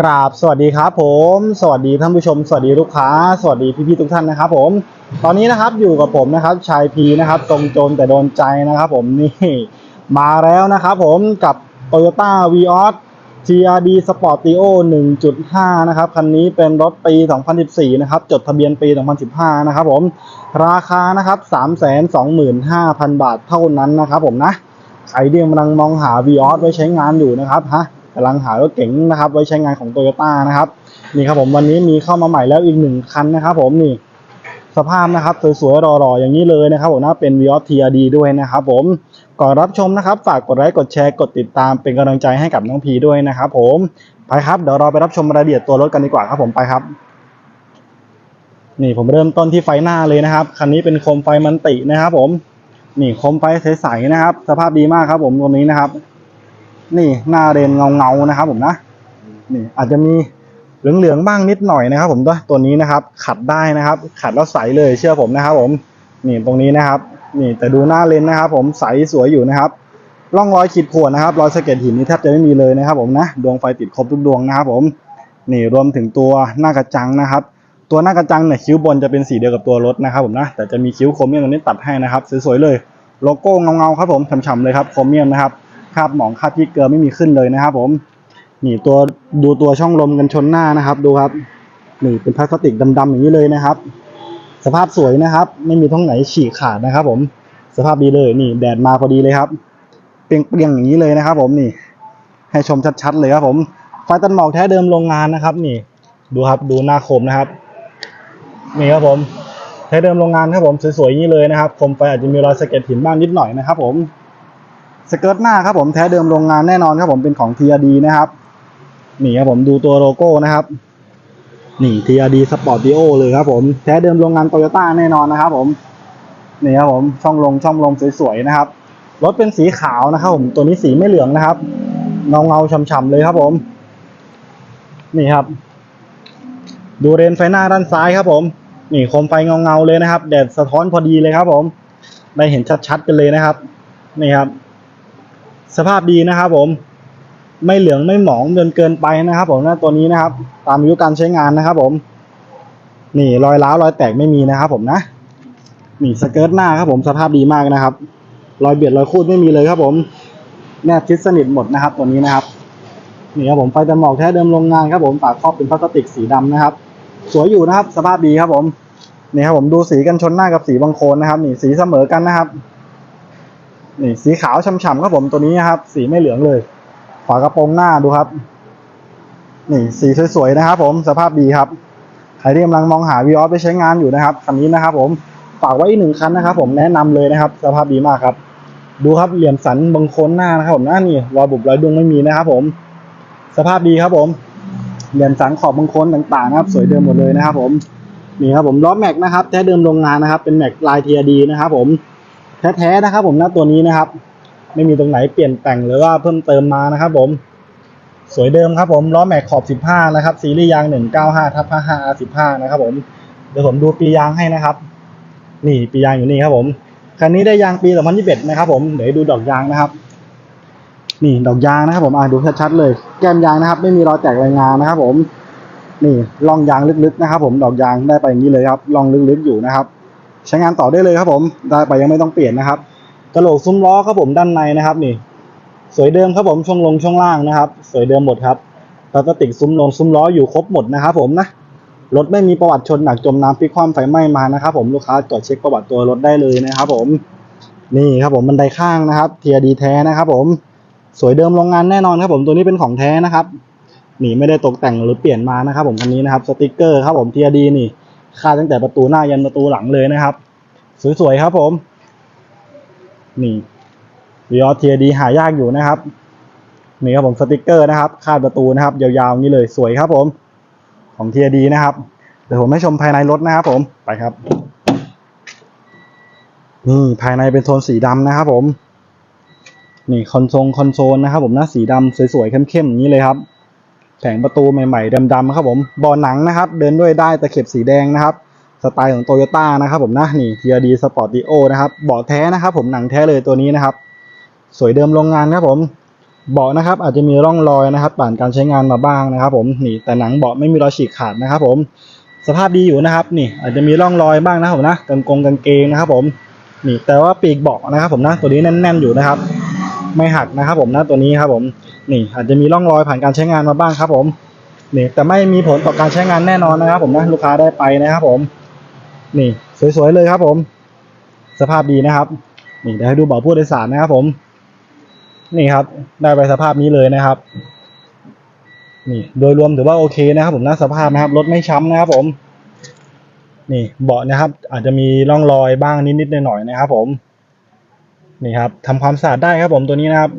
กราบสวัสดีครับผม สวัสดีท่านผู้ชม สวัสดีลูกค้า สวัสดีพี่ๆทุกท่านนะครับผม ตอนนี้นะครับอยู่กับผมนะครับชายพีนะครับตรงโจรแต่โดนใจนะครับผมนี่มาแล้วนะครับผมกับ Toyota v ีออ TRD Sportio 1.5 นะครับ คันนี้เป็นรถปี 2014 นะครับ จดทะเบียนปี 2015 นะครับผม ราคานะครับ 325,000 บาทเท่านั้นนะครับผมนะ ใครที่กำลังมองหา v ีออไว้ใช้งานอยู่นะครับฮะ กำลังหารถเก๋งนะครับไว้ใช้งานของ Toyota นะครับนี่ครับผมวันนี้มีเข้ามาใหม่แล้วอีกหนึ่งคันนะครับ ผมนี่สภาพนะครับสวยๆรอๆอย่างนี้เลยนะครับผมนะเป็น v ีออ TRD ด้วยนะครับผมก่อนรับชมนะครับ ฝากกดไลค์กดแชร์กดติดตามเป็นกำลังใจให้กับน้องพีด้วยนะครับผมไปครับเดี๋ยวเราไปรับชมรายละเอียดตัวรถกันดีกว่าครับผมไปครับ นี่ผมเริ่มต้นที่ไฟหน้าเลยนะครับคันนี้เป็นโคมไฟมันตินะครับ ผม นี่โคมไฟใสๆนะครับ สภาพดีมากครับ ผมตัวนี้นะครับ นี่หน้าเรนเงาๆนะครับ ผมนะนี่อาจจะมีเหลืองๆบ้างนิดหน่อยนะครับ ผมตัวตัวนี้นะครับ ขัดได้นะครับ ขัดแล้วใสเลยเชื่อผมนะครับ ผมนี่ตรงนี้นะครับ นี่แต่ดูหน้าเลนนะครับ ผมใสสวยอยู่นะครับร่องรอยขีดข่วนนะครับรอยสะเก็ดหินนี่แทบจะไม่มีเลยนะครับ ผมนะดวงไฟติดครบทุกดวงนะครับ ผมนี่รวมถึงตัวหน้ากระจังนะครับ ตัวหน้ากระจังเนี่ยคิ้วบนจะเป็นสีเดียวกับตัวรถนะครับ ผมนะแต่จะมีคิ้วโครเมียมตรงนี้ตัดให้นะครับสวยๆเลย โลโก้เงาๆครับผมฉ่ำๆเลยครับโครเมียมนะครับ คราบหมองคราบที่เกลือไม่มีขึ้นเลยนะครับ ผมนี่ตัวดูตัวช่องลมกันชนหน้านะครับ ดูครับนี่เป็นพลาสติกดำๆอย่างนี้เลยนะครับ สภาพสวยนะครับ ไม่มีท้องไหนฉีกขาดนะครับ ผมสภาพดีเลยนี่แดดมาพอดีเลยครับเปรียงๆอย่างนี้เลยนะครับ ผมนี่ให้ชมชัดๆเลยครับผมไฟตัดหมอกแท้เดิมโรงงานนะครับ นี่ ดูครับดูหน้าโคมนะครับนี่ครับผมแท้เดิมโรงงานครับผมสวยๆอย่างนี้เลยนะครับโคมไฟอาจจะมีรอยสะเก็ดหินบ้างนิดหน่อยนะครับ ผม สเกิร์ตหน้าครับผมแท้เดิมโรงงานแน่นอนครับผมเป็นของ TRD นะครับนี่ครับผมดูตัวโลโก้นะครับนี่ TRD Sportio เลยครับผมแท้เดิมโรงงานโตโยต้าแน่นอนนะครับผมนี่ครับผมช่องลงช่องลมสวยๆนะครับรถเป็นสีขาวนะครับผมตัวนี้สีไม่เหลืองนะครับเงาเงาๆฉ่ำๆเลยครับผม นี่ครับ ดูเรนไฟหน้าด้านซ้ายครับผม นี่โคมไฟเงาเงาๆเลยนะครับ แดดสะท้อนพอดีเลยครับผม ได้เห็นชัดๆกันเลยนะครับ นี่ครับ สภาพดีนะครับผมไม่เหลืองไม่หมองจนเกินไปนะครับ ผมนะตัวนี้นะครับ ตามอายุการใช้งานนะครับ ผม นี่รอยร้าวรอยแตกไม่มีนะครับ ผมนะนี่สเกิร์ตหน้าครับ ผมสภาพดีมากนะครับ รอยเบียดรอยคูดไม่มีเลยครับ ผมแนบชิดสนิทหมดนะครับ ตัวนี้นะครับนี่ครับผมไฟตัดหมอกแท้เดิมโรงงานครับ ผมฝากครอบเป็นพลาสติกสีดำนะครับ สวยอยู่นะครับ สภาพดีครับ ผมนี่ครับผมดูสีกันชนหน้ากับสีบังโคนนะครับ นี่สีเสมอกันนะครับ นี่สีขาวฉ่ำๆครับผมตัวนี้นะครับ สีไม่เหลืองเลย ฝากระโปรงหน้าดูครับ นี่สีสวยๆนะครับผมสภาพดีครับ ใครที่กำลังมองหาวีออสไปใช้งานอยู่นะครับคันนี้นะครับ ผมฝากไว้อีกหนึ่งคันนะครับ ผมแนะนำเลยนะครับ สภาพดีมากครับ ดูครับเหลี่ยมสันบังโคนหน้านะครับผมหน้านี่รอยบุบรอยดุงไม่มีนะครับ ผม สภาพดีครับผม เหลี่ยมสันขอบบังโคนต่างๆนะครับ สวยเดิมหมดเลยนะครับ ผมนี่ครับผมล้อแม็กนะครับแท้เดิมโรงงานนะครับ เป็นแม็กลายเทียดีนะครับ ผม แท้ๆนะครับ ผมหน้าตัวนี้นะครับ ไม่มีตรงไหนเปลี่ยนแต่งหรือว่าเพิ่มเติมมานะครับ ผม สวยเดิมครับ ผมล้อแม็กขอบ 15 นะครับ ซีรีส์ยาง 195ทับ55 R15 นะครับ ผมเดี๋ยวผมดูปียางให้นะครับ นี่ปียางอยู่นี่ครับ ผมคันนี้ได้ยางปี2021นะครับ ผมเดี๋ยวดูดอกยางนะครับ นี่ดอกยางนะครับ ผมอ่าดูชัดๆเลย แก้มยางนะครับ ไม่มีรอยแตกรายงานนะครับ ผมนี่ร่องยางลึกๆนะครับ ผมดอกยางได้ไปอย่างนี้เลยครับร่องลึกๆอยู่นะครับ ใช้งานต่อได้เลยครับผมได้ไปยังไม่ต้องเปลี่ยนนะครับกระโหลกซุ้มล้อครับผมด้านในนะครับนี่ สวยเดิมครับผมช่วงลงช่วงล่างนะครับ สวยเดิมหมดครับพลาสติกซุ้มลงซุ้มล้ออยู่ครบหมดนะครับผมนะรถไม่มีประวัติชนหนักจมน้ำพลิกคว่ำไฟไหม้มานะครับผมลูกค้าตรวจเช็คประวัติตัวรถได้เลยนะครับผมนี่ครับผมบันไดข้างนะครับเทียดีแท้นะครับผมสวยเดิมโรงงานแน่นอนครับผมตัวนี้เป็นของแท้นะครับนี่ไม่ได้ตกแต่งหรือเปลี่ยนมานะครับผมคันนี้นะครับสติกเกอร์ครับผมเทียดีนี่ ค่าตั้งแต่ประตูหน้ายันประตูหลังเลยนะครับ สวยๆครับผม นี่วีออเทียดีหายากอยู่นะครับนี่ครับผมสติกเกอร์นะครับ คาดประตูนะครับ ยาวๆนี้เลยสวยครับผม ของเทียดีนะครับเดี๋ยวผมให้ชมภายในรถนะครับผมไปครับนี่ภายในเป็นโทนสีดำนะครับผม นี่คอนโซลคอนโซลนะครับ ผมนะสีดำสวยๆเข้มๆอย่างนี้เลยครับ แผงประตูใหม่ๆดำๆครับผมบาะหนังนะครับ เดินด้วยได้ตะเข็บสีแดงนะครับ สไตล์ของโตโยต้านะครับผมนะนี่ TRD Sportio นะครับเบาะแท้นะครับ ผมหนังแท้เลยตัวนี้นะครับ สวยเดิมโรงงานครับผมเบาะนะครับ อาจจะมีร่องรอยนะครับผ่านการใช้งานมาบ้างนะครับ ผมนี่แต่หนังเบาะไม่มีรอยฉีกขาดนะครับ ผมสภาพดีอยู่นะครับ นี่ อาจจะมีร่องรอยบ้างนะครับผมนะกางกงกางเกงนะครับ ผมนี่แต่ว่าปีกเบาะนะครับ ผมนะตัวนี้แน่น ๆอยู่นะครับ ไม่หักนะครับ ผมนะตัวนี้ครับผม นี่อาจจะมีร่องรอยผ่านการใช้งานมาบ้างครับผมนี่แต่ไม่มีผลต่อการใช้งานแน่นอนนะครับ ผมนะลูกค้าได้ไปนะครับ ผม นี่สวยๆเลยครับ ผม สภาพดีนะครับ นี่เดี๋ยวให้ดูเบาะผู้โดยสารนะครับ ผม นี่ครับ ได้ไปสภาพนี้เลยนะครับ นี่ โดยรวมถือว่าโอเคนะครับ ผมนะสภาพนะครับรถไม่ช้ำนะครับ ผม นี่เบาะนะครับ อาจจะมีร่องรอยบ้างนิดๆหน่อยๆนะครับ ผม นี่ครับทำความสะอาดได้ครับ ผมตัวนี้นะครับ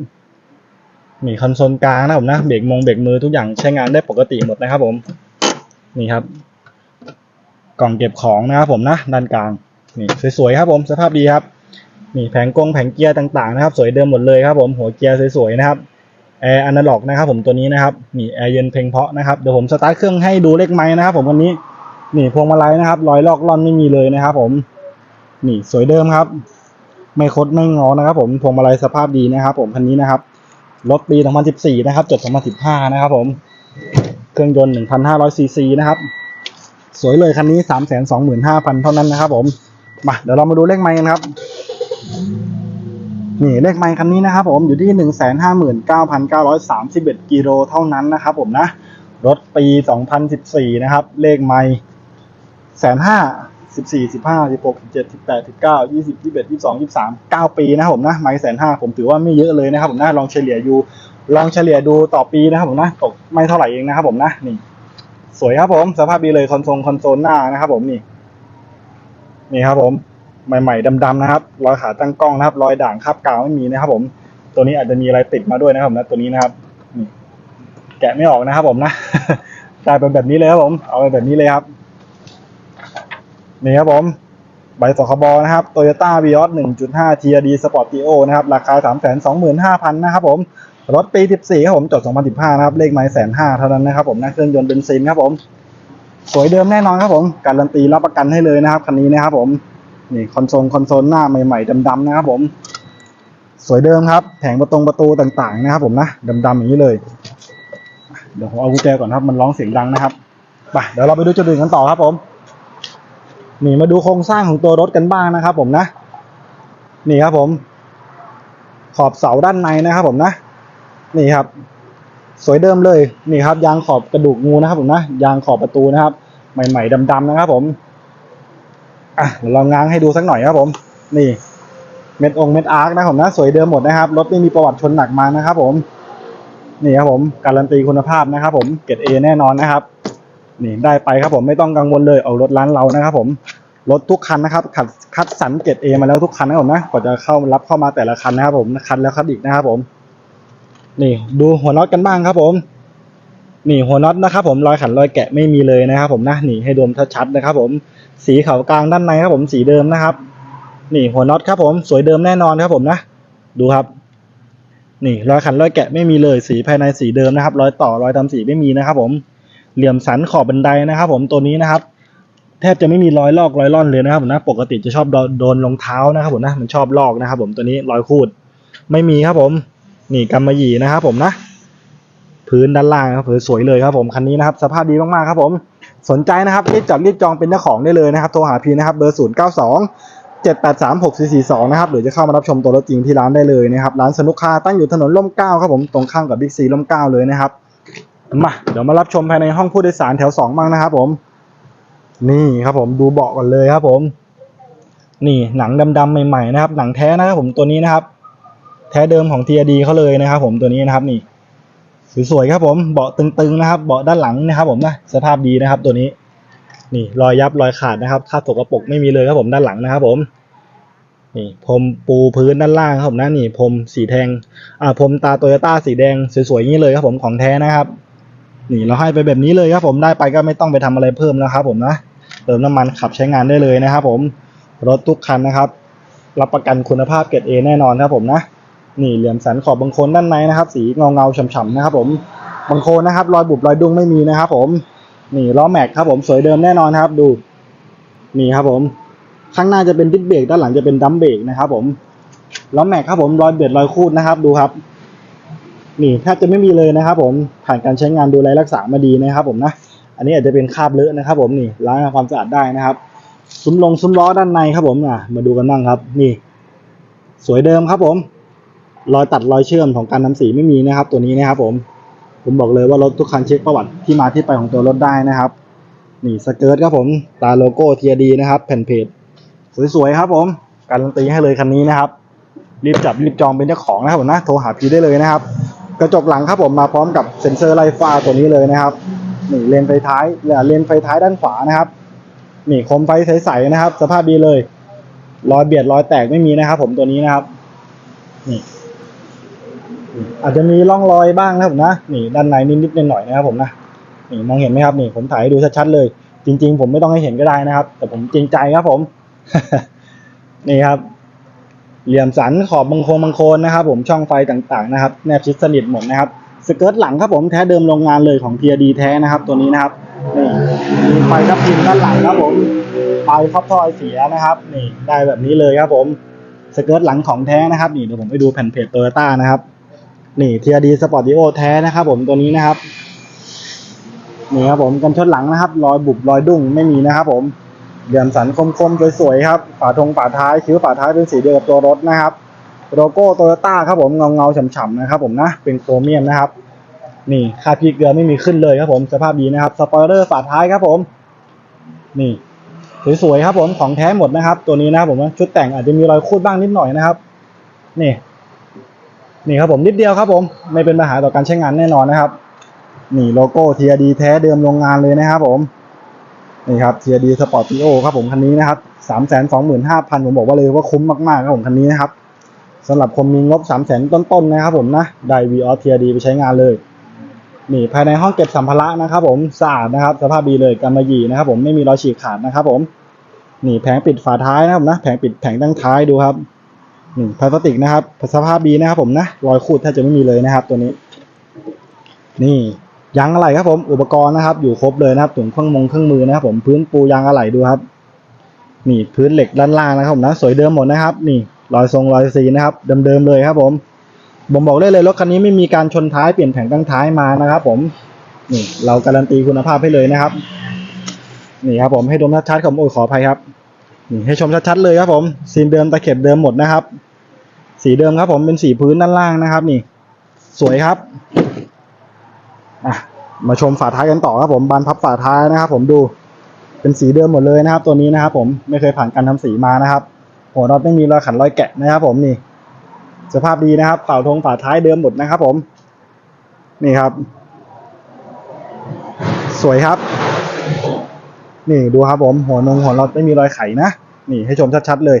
นี่คอนโซลกลางนะผมนะเบรกมงเบรกมือทุกอย่างใช้งานได้ปกติหมดนะครับผมนี่ครับ กล่องเก็บของนะครับผมนะด้านกลางนี่สวยๆครับผมสภาพดีครับนี่แผงกงแผงเกียร์ต่างๆนะครับ สวยเดิมหมดเลยครับผมหัวเกียร์สวยๆนะครับแอร์อนาล็อกนะครับผมตัวนี้นะครับนี่แอร์เย็นเพลงเพาะนะครับเดี๋ยวผมสตาร์ทเครื่องให้ดูเลขไม้นะครับ ผมวันนี้นี่พวงมาลัยนะครับรอยลอกล่อนไม่มีเลยนะครับ ผม นี่สวยเดิมครับ ไม่คดไม่งอนะครับ ผมพวงมาลัยสภาพดีนะครับ ผมคันนี้นะครับ รถปี 2014 นะครับ จด 2015 นะครับผม เครื่องยนต์ 1,500 ซีซีนะครับ สวยเลยคันนี้ 325,000 เท่านั้นนะครับผม มา เดี๋ยวเรามาดูเลขไม้กันครับ นี่เลขไมค์คันนี้นะครับผม อยู่ที่หนึ่งแสนห้าหมื่นเก้าพันเก้าร้อยสามสิบเอ็ดกิโลเท่านั้นนะครับผมนะ รถปีสองพันสิบสี่นะครับ เลขไมค์แสนห้า สิบสี่สิบห้าสิบหกสิบเจ็ดสิบแปดสิบเก้ายี่สิบยี่สิบเอ็ดยี่สิบสองยี่สิบสามเก้าปีนะครับผมนะไมค์แสนห้าผมถือว่าไม่เยอะเลยนะครับผมนะลองเฉลี่ยดูลองเฉลี่ยดูต่อปีนะครับผมนะตกไม่เท่าไหร่เองนะครับผมนะนี่ สวยครับผม สภาพดีเลยคอนโซลคอนโซลหน้านะครับ ผมนี่ นี่ครับ ผมใหม่ๆดำๆนะครับรอยขาตั้งกล้องนะครับ รอยด่างคาบกาวไม่มีนะครับ ผม ตัวนี้อาจจะมีอะไรติดมาด้วยนะครับผมนะตัวนี้นะครับนี่แกะไม่ออกนะครับ ผมนะกลายเป็นแบบนี้เลยครับผม เอาไปแบบนี้เลยครับ นี่ครับผม ใบสคบนะครับ Toyota Vios 1.5 TRD Sportio นะครับ ราคา325,000นห้าพันนะครับผม รถปี14ครับผม จด2015นะครับ เลขไม้แสนห้าเท่านั้นนะครับผมนะเครื่องยนต์เบนซินครับผม สวยเดิมแน่นอนครับผม การันตีรับประกันให้เลยนะครับคันนี้นะครับผม นี่คอนโซลคอนโซลหน้าใหม่ๆดำๆนะครับผม สวยเดิมครับ แผงประตงประตูต่างๆนะครับผมนะดำๆอย่างนี้เลย เดี๋ยวผมเอากุญแจก่อนครับ มันร้องเสียงดังนะครับ ไป เดี๋ยวเราไปดูจุดอื่นกันต่อครับผม นี่มาดูโครงสร้างของตัวรถกันบ้างนะครับ ผมนะ นี่ครับผม ขอบเสาด้านในนะครับ ผมนะ นี่ครับ สวยเดิมเลยนี่ครับ ยางขอบกระดูกงูนะครับ ผมนะยางขอบประตูนะครับ ใหม่ ๆดำๆนะครับ ผมอะเดี๋ยวลองง้างให้ดูสักหน่อยครับ ผม นี่ เม็ดองเม็ดอาร์คนะผมนะ สวยเดิมหมดนะครับรถไม่มีประวัติชนหนักมานะครับ ผมนี่ครับผมการันตีคุณภาพนะครับ ผมเกรดเอแน่นอนนะครับ นี่ได้ไปครับผมไม่ต้องกังวลเลยเอารถร้านเรานะครับผมรถทุกคันนะครับขัดคัดสรรเกรดเอมาแล้วทุกคันนะครับผมนะก่อนจะเข้ารับเข้ามาแต่ละคันนะครับผมคันแล้วคันอีกนะครับผม นี่ดูหัวน็อตกันบ้างครับผมนี่หัวน็อตนะครับผมรอยขันรอยแกะไม่มีเลยนะครับผมนะนี่ให้ดูชัดๆนะครับผมสีขาวกลางด้านในครับผมสีเดิมนะครับ นี่หัวน็อตครับผมสวยเดิมแน่นอนครับผมนะ ดูครับ นี่รอยขันรอยแกะไม่มีเลยสีภายในสีเดิมนะครับ รอยต่อรอยทำสีไม่มีนะครับผม เหลี่ยมสันขอบบันไดนะครับ ผมตัวนี้นะครับ แทบจะไม่มีรอยลอกรอยล่อนเลยนะครับผมนะปกติจะชอบโดนรองเท้านะครับผมนะมันชอบลอกนะครับ ผมตัวนี้รอยคูดไม่มีครับผม นี่กำมะหยี่นะครับ ผมนะพื้นด้านล่างครับผือสวยเลยครับผมคันนี้นะครับ สภาพดีมากๆครับ ผมสนใจนะครับรีบจัดรีบจองเป็นเจ้าของได้เลยนะครับโทรหาพีนะครับเบอร์ 0 9 2 7 8 3 6 4 4 2 นะครับหรือจะเข้ามารับชมตัวรถจริงที่ร้านได้เลยนะครับร้านสนุกคาตั้งอยู่ถนนร่มเก้าครับผมตรงข้ามกับบิ๊กซีร่มเก้าเลยนะครับ มาเดี๋ยวมารับชมภายในห้องผู้โดยสารแถวสองบ้างนะครับผม นี่ครับผมดูเบาะก่อนเลยครับผม นี่หนังดำๆใหม่ๆนะครับ หนังแท้นะครับผมตัวนี้นะครับ แท้เดิมของทีดีเขาเลยนะครับผมตัวนี้นะครับนี่สวยๆครับผมเบาะตึงๆนะครับเบาะด้านหลังนะครับ ผมนะสภาพดีนะครับ ตัวนี้ นี่รอยยับรอยขาดนะครับคราบสกปรกไม่มีเลยครับผมด้านหลังนะครับ ผมนี่พรมปูพื้นด้านล่างครับผมนะนี่พรมสีแทงอ่าพรมตาโตโยต้าสีแดงสวยๆอย่างนี้เลยครับผมของแท้นะครับ นี่เราให้ไปแบบนี้เลยครับผมได้ไปก็ไม่ต้องไปทำอะไรเพิ่มแล้วครับผมนะเติมน้ำมันขับใช้งานได้เลยนะครับผมรถทุกคันนะครับ รับประกันคุณภาพเกรดเอแน่นอนครับผมนะนี่เหลี่ยมสันขอบบางโคนด้านในนะครับ สีเงาเงาฉ่ำๆนะครับผมบางโคนนะครับ รอยบุบรอยดุ้งไม่มีนะครับ ผมนี่ล้อแม็กครับผมสวยเดิมแน่นอนครับดูนี่ครับผม ข้างหน้าจะเป็นดิสเบรกด้านหลังจะเป็นดัมเบรกนะครับผมล้อแม็กครับผมรอยเบียดรอยคูดนะครับ ดูครับ นี่แทบจะไม่มีเลยนะครับ ผมผ่านการใช้งานดูแลรักษามาดีนะครับ ผมนะอันนี้อาจจะเป็นคราบเลอะนะครับ ผมนี่ล้างทำความสะอาดได้นะครับซุ้มลงซุ้มล้อด้านในครับผมอะมาดูกันบ้างครับ นี่ สวยเดิมครับ ผม รอยตัดรอยเชื่อมของการทำสีไม่มีนะครับ ตัวนี้นะครับ ผม ผมบอกเลยว่ารถทุกคันเช็คประวัติที่มาที่ไปของตัวรถได้นะครับ นี่สเกิร์ตครับผมตาโลโก้เทียดีนะครับ แผ่นเพจสวยๆครับ ผมการันตีให้เลยคันนี้นะครับ รีบจับรีบจองเป็นเจ้าของนะครับผมนะโทรหาพีได้เลยนะครับ กระจกหลังครับผมมาพร้อมกับเซ็นเซอร์ไล่ฟ้าตัวนี้เลยนะครับนี่เลนไฟท้ายเหลือเลนไฟท้ายด้านขวานะครับนี่คมไฟใสๆนะครับ สภาพดีเลยรอยเบียดรอยแตกไม่มีนะครับ ผมตัวนี้นะครับ นี่อาจจะมีร่องรอยบ้างนะผมนะนี่ด้านในนิดๆหน่อยๆนะครับ ผมนะนี่มองเห็นไหมครับนี่ผมถ่ายให้ดูชัดๆเลย จริง ๆ ผมไม่ต้องให้เห็นก็ได้นะครับ แต่ผมจริงใจครับผม นี่ครับ เหลี่ยมสันขอบบางโคงบางโคนนะครับ ผมช่องไฟต่างๆนะครับแนบชิดสนิทหมดนะครับสเกิร์ตหลังครับผมแท้เดิมโรงงานเลยของ TRD แท้นะครับ ตัวนี้นะครับนี่มีไฟทับทิมด้านหลังครับผมไฟครอบทอไอเสียนะครับ นี่ได้แบบนี้เลยครับผมสเกิร์ตหลังของแท้นะครับนี่เดี๋ยวผมไปดูแผ่นเพจโตโยต้านะครับนี่ TRD Sportio แท้นะครับ ผมตัวนี้นะครับนี่ครับผมกันชนหลังนะครับ รอยบุบรอยดุ้งไม่มีนะครับผม เหลี่ยมสันคมๆสวยๆครับฝาทงฝาท้ายคิ้วฝาท้ายเป็นสีเดียวกับตัวรถนะครับโลโก้โตโยต้าครับผมเงาเงาๆฉ่ำๆนะครับผมนะเป็นโครเมียมนะครับ นี่คาพีเกลือไม่มีขึ้นเลยครับผมสภาพดีนะครับสปอยเลอร์ฝาท้ายครับผม นี่สวยๆครับผมของแท้หมดนะครับ ตัวนี้นะครับผมชุดแต่งอาจจะมีรอยคูดบ้างนิดหน่อยนะครับ นี่ นี่ครับผมนิดเดียวครับผม ไม่เป็นปัญหาต่อการใช้งานแน่นอนนะครับ นี่โลโก้ TRD แท้เดิมโรงงานเลยนะครับผม นี่ครับ TRD Sportio ครับผมคันนี้นะครับสามแสนสองหมื่นห้าพันผมบอกว่าเลยว่าคุ้มมากๆครับผมคันนี้นะครับสำหรับคนมีงบ3 0 0 0 0 0ต้นๆนะครับผมนะได้ v ีออสเทียดีไปใช้งานเลยนี่ภายในห้องเก็บสัมภาระนะครับผมสะอาดนะครับ สภาพดีเลยกำมะหยี่นะครับผมไม่มีรอยฉีกขาดนะครับผมนี่แผงปิดฝาท้ายนะครับนะแผงปิดแผงตั้งท้ายดูครับนี่พลาสติกนะครับสภาพดีนะครับผมนะรอยขูดแทบจะไม่มีเลยนะครับตัวนี้ นี่ ยางอะไหล่ครับผมอุปกรณ์นะครับ อยู่ครบเลยนะครับถุงเครื่องมงเครื่องมือนะครับ ผมพื้นปูยางอะไหล่ดูครับนี่พื้นเหล็กด้านล่างนะครับผมนะสวยเดิมหมดนะครับ นี่รอยทรงรอยสีนะครับเดิมๆเลยครับ ผมผมบอกได้เลยรถคันนี้ไม่มีการชนท้ายเปลี่ยนแผงตั้งท้ายมานะครับ ผมนี่เราการันตีคุณภาพให้เลยนะครับนี่ครับผมให้ดมชัดๆผมโอ้ยขออภัยครับนี่ให้ชมชัดๆเลยครับผมซีเดิมตะเข็บเดิมหมดนะครับ สีเดิมครับ ผมเป็นสีพื้นด้านล่างนะครับ นี่ สวยครับ อะมาชมฝาท้ายกันต่อครับผมบานพับฝาท้ายนะครับ ผมดูเป็นสีเดิมหมดเลยนะครับ ตัวนี้นะครับ ผมไม่เคยผ่านการทำสีมานะครับ หัวน็อตไม่มีรอยขันรอยแกะนะครับ ผมนี่ สภาพดีนะครับฝาทงฝาท้ายเดิมหมดนะครับ ผม นี่ครับ สวยครับ นี่ดูครับ ผม หัวนงหัวน็อตไม่มีรอยไขนะนี่ให้ชมชัดๆเลย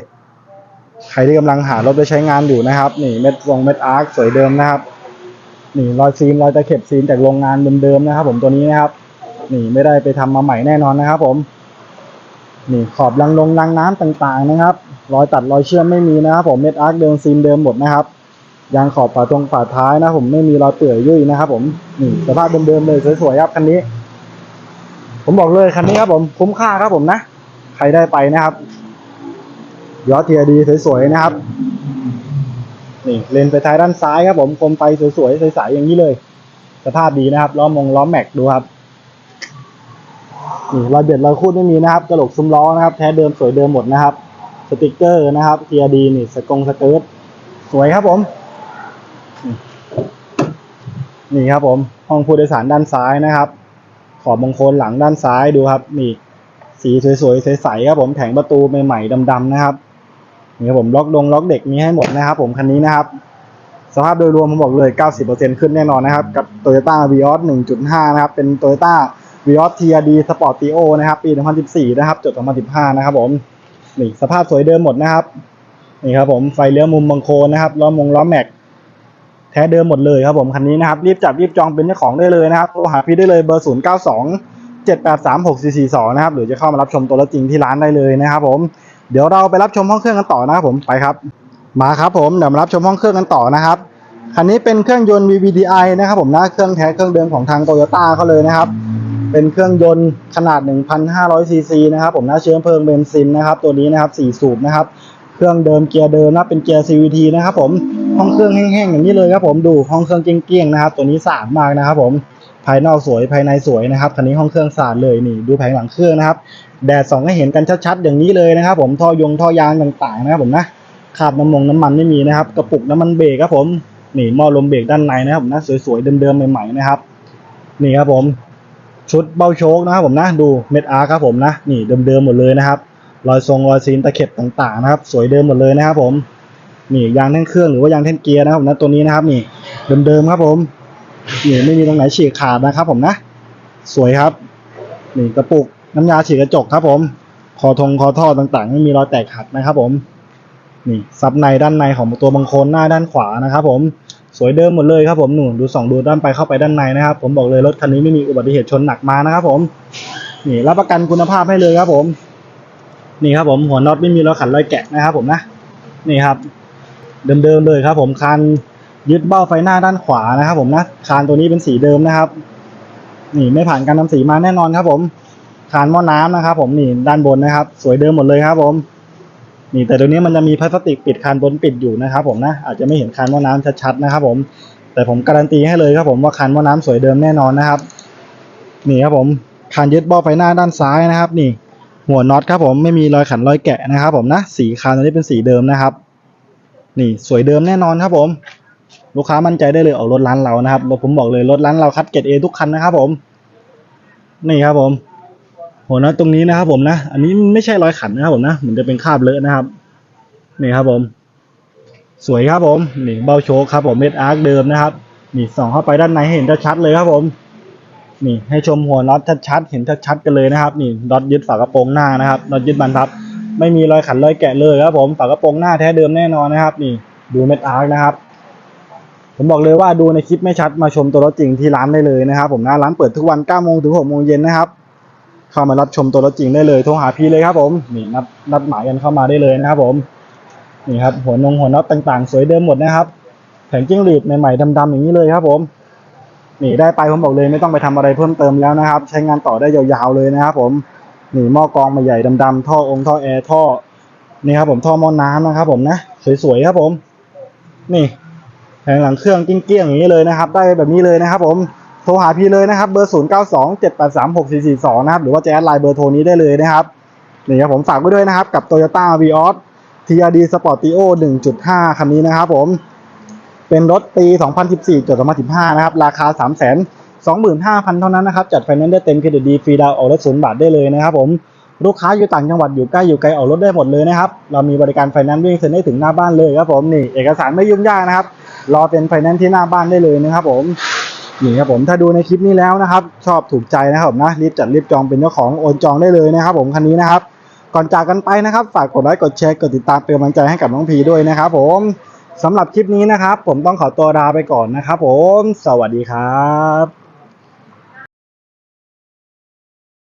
ใครที่กำลังหารถไปใช้งานอยู่นะครับ นี่เม็ดทรงเม็ดอาร์คสวยเดิมนะครับ นี่รอยซีนรอยตะเข็บซีนจากโรงงานเดิมๆนะครับ ผมตัวนี้นะครับ นี่ไม่ได้ไปทำมาใหม่แน่นอนนะครับ ผม นี่ขอบรังลงรังน้ำต่างๆนะครับ รอยตัดรอยเชื่อมไม่มีนะครับ ผมเม็ดอาร์คเดิมซีนเดิมหมดนะครับยางขอบฝาตรงฝาท้ายนะผมไม่มีรอยเปื่อยยุ่ยนะครับ ผมนี่สภาพเดิมๆเลยสวยๆครับคันนี้ ผมบอกเลยคันนี้ครับ ผมคุ้มค่าครับผมนะใครได้ไปนะครับยอดเทียดีสวยๆนะครับ นี่เลนไปท้ายด้านซ้ายครับผมคมไฟสวยๆใสๆอย่างนี้เลย สภาพดีนะครับล้อมงล้อมแม็กดูครับนี่รอยเบียดรอยคูดไม่มีนะครับกระโหลกซุ้มล้อนะครับ แท้เดิมสวยเดิมหมดนะครับ สติกเกอร์นะครับเทียดีนี่สกงสเกิร์ตสวยครับผม นี่ครับผมห้องผู้โดยสารด้านซ้ายนะครับ ขอบมงคลหลังด้านซ้ายดูครับ นี่สีสวยๆใสๆครับผมแผงประตูใหม่ๆดำๆนะครับ นี่ครับผมล็อกดงล็อกเด็กมีให้หมดนะครับ ผมคันนี้นะครับ สภาพโดยรวมผมบอกเลย 90%ขึ้นแน่นอนนะครับ กับ Toyota Vios 1.5 นะครับ เป็น Toyota Vios TRD Sportio นะครับ ปี 2014 นะครับ จด 2015 นะครับผมนี่สภาพสวยเดิมหมดนะครับนี่ครับผมไฟเลี้ยวมุมบังโคนนะครับล้อมงล้อแม็กแท้เดิมหมดเลยครับผมคันนี้นะครับ รีบจับรีบจองเป็นเจ้าของได้เลยนะครับโทรหาพี่ได้เลยเบอร์ 0 9 2 7 8 3 6 4 4 2 นะครับหรือจะเข้ามารับชมตัวรถจริงที่ร้านได้เลยนะครับผม เดี๋ยวเราไปรับชมห้องเครื่องกันต่อนะครับผมไปครับ มาครับผมเดี๋ยวมารับชมห้องเครื่องกันต่อนะครับคันนี้เป็นเครื่องยนต์ VVDi นะครับผมนะเครื่องแท้เครื่องเดิมของทางโตโยต้าเขาเลยนะครับ เป็นเครื่องยนต์ขนาด 1,500ซีซีนะครับผมนะเชื้อเพลิงเบนซินนะครับ ตัวนี้นะครับ4สูบนะครับ เครื่องเดิมเกียร์เดิมนะเป็นเกียร์ CVT นะครับผมห้องเครื่องแห้งๆอย่างนี้เลยครับผมดูห้องเครื่องเกี้ยงๆนะครับตัวนี้สะอาดมากนะครับผมภายนอกสวยภายในสวยนะครับคันนี้ห้องเครื่องสะอาดเลยนี่ดูแผงหลังเครื่องนะครับ แดดส่องให้เห็นกันชัดๆอย่างนี้เลยนะครับ ผมท่อยงท่อยางต่างๆนะครับผมนะคราบน้ำมงน้ำมันไม่มีนะครับ กระปุกน้ำมันเบรกครับผมนี่หม้อลมเบรกด้านในนะครับผมนะสวยๆเดิมๆใหม่ๆนะครับ นี่ครับผมชุดเบ้าโชคนะครับผมนะดูเม็ดอาร์ครับผมนะนี่เดิมๆหมดเลยนะครับรอยทรงรอยซีนตะเข็บต่างๆนะครับ สวยเดิมหมดเลยนะครับ ผมนี่ยางแท่นเครื่องหรือว่ายางแท่นเกียร์นะครับผมนะตัวนี้นะครับ นี่เดิมๆครับผมนี่ไม่มีตรงไหนฉีกขาดนะครับ ผมนะ สวยครับนี่กระปุก น้ำยาฉีดกระจกครับผม คอทงคอท่อต่างๆ ไม่มีรอยแตกหักนะครับผม นี่ซับในด้านในของตัวบังโคลนหน้าด้านขวานะครับผม สวยเดิมหมดเลยครับผมหนูดูสองดูด้านไปเข้าไปด้านในนะครับ ผมบอกเลยรถคันนี้ไม่มีอุบัติเหตุชนหนักมานะครับผม นี่รับประกันคุณภาพให้เลยครับผม นี่ครับผมหัวน็อตไม่มีรอยขันรอยแกะนะครับผมนะ นี่ครับ เดิมๆเลยครับ ผมคานยึดเบ้าไฟหน้าด้านขวานะครับ ผมนะคานตัวนี้เป็นสีเดิมนะครับ นี่ไม่ผ่านการทำสีมาแน่นอนครับผม คานหม้อน้ำนะครับ ผมนี่ด้านบนนะครับ สวยเดิมหมดเลยครับ ผมนี่แต่ตัวนี้มันจะมีพลาสติกปิดคานบนปิดอยู่นะครับ ผมนะอาจจะไม่เห็นคานหม้อน้ำชัดๆนะครับ ผม แต่ผมการันตีให้เลยครับ ผมว่าคานหม้อน้ำสวยเดิมแน่นอนนะครับ นี่ครับผมคานยึดบ้าไฟหน้าด้านซ้ายนะครับ นี่ หัวน็อตครับผมไม่มีรอยขันรอยแกะนะครับ ผมนะสีคานตัวนี้เป็นสีเดิมนะครับ นี่สวยเดิมแน่นอนครับ ผมลูกค้ามั่นใจได้เลยออกรถร้านเรานะครับรถผมบอกเลยรถร้านเราคัดเกรดเอทุกคันนะครับ ผม นี่ครับผม หัวน็อตตรงนี้นะครับผมนะ อันนี้ไม่ใช่รอยขันนะครับผมนะเหมือนจะเป็นคราบเลอะนะครับ นี่ครับผม สวยครับผมนี่เบ้าโชคครับผมเม็ดอาร์คเดิมนะครับ นี่ส่องเข้าไปด้านในให้เห็นชัดๆเลยครับผม นี่ให้ชมหัวน็อตชัดๆเห็นชัดๆกันเลยนะครับ นี่น็อตยึดฝากระโปรงหน้านะครับน็อตยึดบรรทัดไม่มีรอยขันรอยแกะเลยครับผมฝากระโปรงหน้าแท้เดิมแน่นอนนะครับ นี่ดูเม็ดอาร์คนะครับผมบอกเลยว่าดูในคลิปไม่ชัดมาชมตัวรถจริงที่ร้านได้เลยนะครับ ผมนะร้านเปิดทุกวัน9โมงถึง6โมงเย็นนะครับ เข้ามารับชมตัวรถจริงได้เลยโทรหาพี่เลยครับผมนี่นัดนัดหมายกันเข้ามาได้เลยนะครับผมนี่ครับหัวนงหัวน็อตต่างๆ สวยเดิมหมดนะครับแผงจิ้งหรีดใหม่ๆดำๆอย่างนี้เลยครับผมนี่ได้ไปผมบอกเลยไม่ต้องไปทำอะไรเพิ่มเติมแล้วนะครับ ใช้งานต่อได้ยาวๆเลยนะครับผมนี่หม้อกองมาใหญ่ดำๆท่อองค์ท่อแอร์ท่อนี่ครับผมท่อหม้อน้ำนะครับ ผมนะสวยๆครับผม นี่แผงหลังเครื่องกิ้งเกี้ยงๆอย่างนี้เลยนะครับ ได้แบบนี้เลยนะครับ ผม โทรหาพี่เลยนะครับ เบอร์ 0 9 2 7 8 3 6 4 4 2 นะครับ หรือว่าจะแอดไลน์เบอร์โทรนี้ได้เลยนะครับนี่ครับผมฝากไว้ด้วยนะครับ กับ Toyota v ีออส TRD Sportio 1.5 คันนี้นะครับผม เป็นรถปี 2014จด2015 นะครับ ราคา 3 0 2 5 0 0 0 เท่านั้นนะครับ จัดไฟแนนซ์ได้เต็มเครดิตดีฟรีดาวออกรถศูนย์บาทได้เลยนะครับผม ลูกค้าอยู่ต่างจังหวัดอยู่ใกล้อยู่ไกลออกรถได้หมดเลยนะครับ เรามีบริการไฟแนนซ์วิ่งเซ็นได้ถึงหน้าบ้านเลยครับผมนี่เอกสารไม่ยุ่งยากนะครับ รอเป็นไฟแนนซ์ที่หน้าบ้านได้เลยนะครับผม นี่ครับผมถ้าดูในคลิปนี้แล้วนะครับ ชอบถูกใจนะครับนะรีบจัดรีบจองเป็นเจ้าของโอนจองได้เลยนะครับ ผมคันนี้นะครับก่อนจากกันไปนะครับ ฝากกดไลค์กดแชร์กดติดตามเป็นกำลังใจให้กับน้องพีด้วยนะครับ ผมสำหรับคลิปนี้นะครับ ผมต้องขอตัวลาไปก่อนนะครับ ผม สวัสดีครับ